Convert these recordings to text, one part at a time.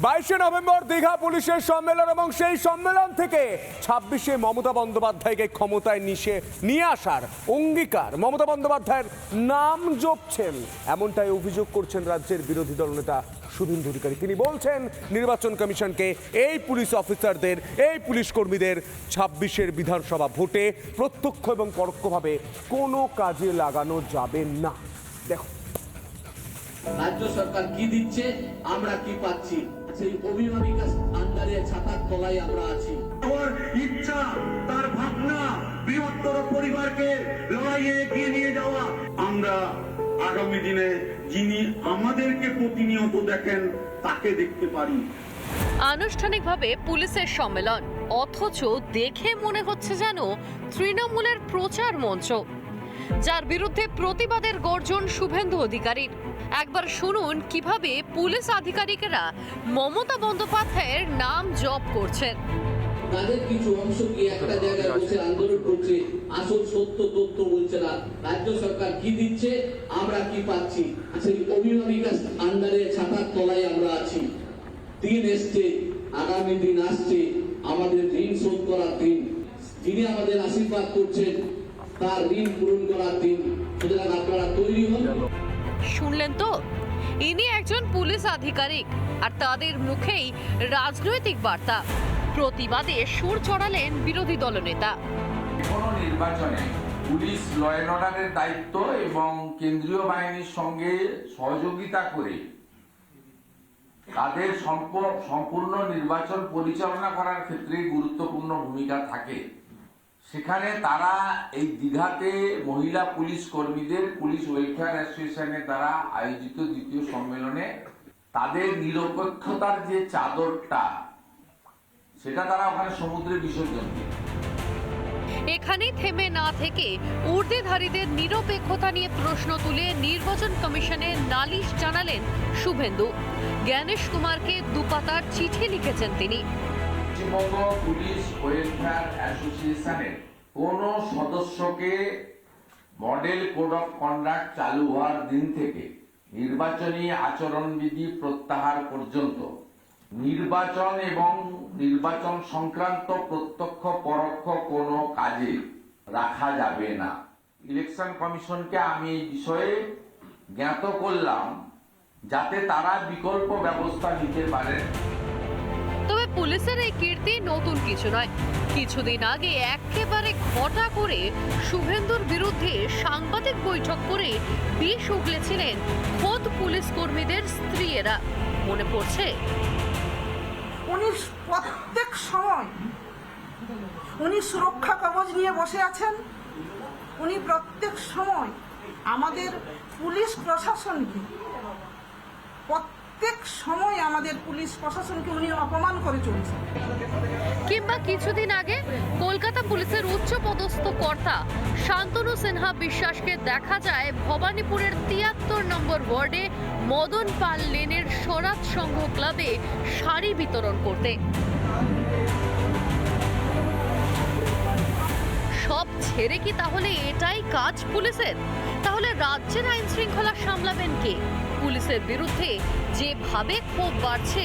বাইশে নভেম্বর দীঘা পুলিশের সম্মেলন এবং সেই সম্মেলন থেকে ছাব্বিশে মমতা বন্দ্যোপাধ্যায়কে ক্ষমতায় নিশে, নিয়ে আসার অঙ্গীকার। মমতা বন্দ্যোপাধ্যায়ের নাম জপছেন। এমনটাই অভিযোগ করছেন রাজ্যের বিরোধী দলনেতা শুভেন্দু অধিকারী তিনি বলছেন, নির্বাচন কমিশনকে এই পুলিশ অফিসারদের, এই পুলিশ কর্মীদের ছাব্বিশের বিধানসভা ভোটে প্রত্যক্ষ এবং পরোক্ষভাবে কোনো কাজে লাগানো যাবে না। দেখো। রাজ্য সরকার কি দিচ্ছে, আমরা কি পাচ্ছি? সেই অভিভাবিকা আন্ডারে ছাতার তলায় আমরা আছি। আমার ইচ্ছা তার ভাবনা বৃহত্তর পরিবারকে লড়াইয়ে এগিয়ে নিয়ে যাওয়া। আমরা আগামী দিনে যিনি আমাদেরকে প্রতিনিয়ত দেখেন তাকে দেখতে পারি। আনুষ্ঠানিকভাবে পুলিশের সম্মেলন অথচ দেখে মনে হচ্ছে যেন তৃণমূলের প্রচার মঞ্চ। যার বিরুদ্ধে প্রতিবাদের গর্জন শুভেন্দু অধিকারীর। একবার শুনুন কীভাবে পুলিশ আধিকারিকেরা মমতা বন্দ্যোপাধ্যায়ের নাম জপ করছেন। তাদের কিছু অংশ কি একটা জায়গায় বসে আন্দোলন করছে? আসল সত্য, তথ্য বলছে না। রাজ্য সরকার কি দিচ্ছে? আমরা কি পাচ্ছি? সেই অভিভাবিকা আন্ডারে ছাতার তলায় আমরা আছি। দিন এসছে, আগামী দিন আসছে, আমাদের ঋণ শোধ করার দিন। যিনি আমাদের আশীর্বাদ করছেন, তার ঋণ পূরণ করার দিন। সুতরাং আপনারা তৈরি হন। শুনলেন তো? ইনি একজন পুলিশ আধিকারিক, আর তাদের মুখেই রাজনৈতিক বার্তা। প্রতিবাদে সুর চড়ালেন বিরোধী দলনেতা। কোনো নির্বাচনে পুলিশ ল অর্ডারের দায়িত্ব এবং কেন্দ্রীয় বাহিনীর সঙ্গে সহযোগিতা করে তাদের সম্পূর্ণ নির্বাচন পরিচালনা করার ক্ষেত্রে গুরুত্বপূর্ণ ভূমিকা থাকে। সেখানে তারা এই দীঘাতে মহিলা পুলিশ কর্মীদের, পুলিশ ওয়েলফেয়ার অ্যাসোসিয়েশনের দ্বারা আয়োজিত দ্বিতীয় সম্মেলনে তাদের নিরপেক্ষতার যে চাদরটা, সেটা তারা ওখানে সমুদ্রে বিসর্জন দিয়ে এখানেই থেমে না থেকে ঊর্ধ্বধারীদের নিরপেক্ষতা নিয়ে প্রশ্ন তুলে নির্বাচন কমিশনে নালিশ জানালেন শুভেন্দু। জ্ঞানেশ কুমারকে দুপাতার চিঠি লিখেছেন তিনি। পশ্চিমবঙ্গ পুলিশ ওয়েলফেয়ার অ্যাসোসিয়েশনের কোন সদস্যকে মডেল কোড অফ কন্ডাক্ট চালু হওয়ার দিন থেকে নির্বাচনী আচরণবিধি প্রত্যাহার পর্যন্ত নির্বাচন এবং নির্বাচন সংক্রান্ত প্রত্যক্ষ পরোক্ষ কোনো কাজে রাখা যাবে না। ইলেকশন কমিশনকে আমি এই বিষয়ে জ্ঞাত করলাম যাতে তারা বিকল্প ব্যবস্থা নিতে পারেন। পুলিশের এই কীর্তি নতুন কিছু নয়। কিছুদিন আগে একেবারে ঘটা করে শুভেন্দুর বিরুদ্ধে সাংবাদিক বৈঠক করে বিষ উগলেছিলেন খোদ পুলিশ কর্মীদের স্ত্রীয়েরা। মনে পড়ছে? উনি প্রত্যেক সময় উনি সুরক্ষা কবচ নিয়ে বসে আছেন। উনি প্রত্যেক সময় আমাদের পুলিশ প্রশাসনকে সময় আমাদের পুলিশ প্রশাসনকে উনি অপমান করে চলছেন। কিংবা কিছুদিন আগে কলকাতা পুলিশের উচ্চ পদস্থ কর্তা শান্তনু সিনহা বিশ্বাসকে দেখা যায় ভবানীপুরের তিয়াত্তর নম্বর ওয়ার্ডে মদন পাল লেনের সরাত সংঘ ক্লাবে শাড়ি বিতরণ করতে। সব ছেড়ে কি তাহলে এটাই কাজ পুলিশের? তাহলে রাজ্যের আইন শৃঙ্খলা সামলাবেন কে? পুলিশের বিরুদ্ধে যেভাবে ক্ষোভ বাড়ছে,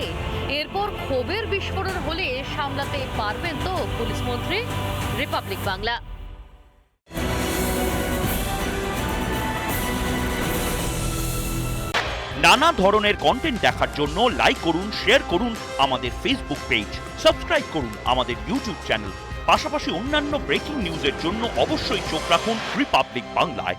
এরপর ক্ষোভের বিস্ফোরণ হলে সামলাতে পারবেন তো পুলিশ মন্ত্রী রিপাবলিক বাংলা। নানা ধরনের কন্টেন্ট দেখার জন্য লাইক করুন শেয়ার করুন আমাদের ফেসবুক পেজ সাবস্ক্রাইব করুন আমাদের ইউটিউব চ্যানেল পাশাপাশি অন্যান্য ব্রেকিং নিউজের জন্য অবশ্যই চোখ রাখুন রিপাবলিক বাংলায়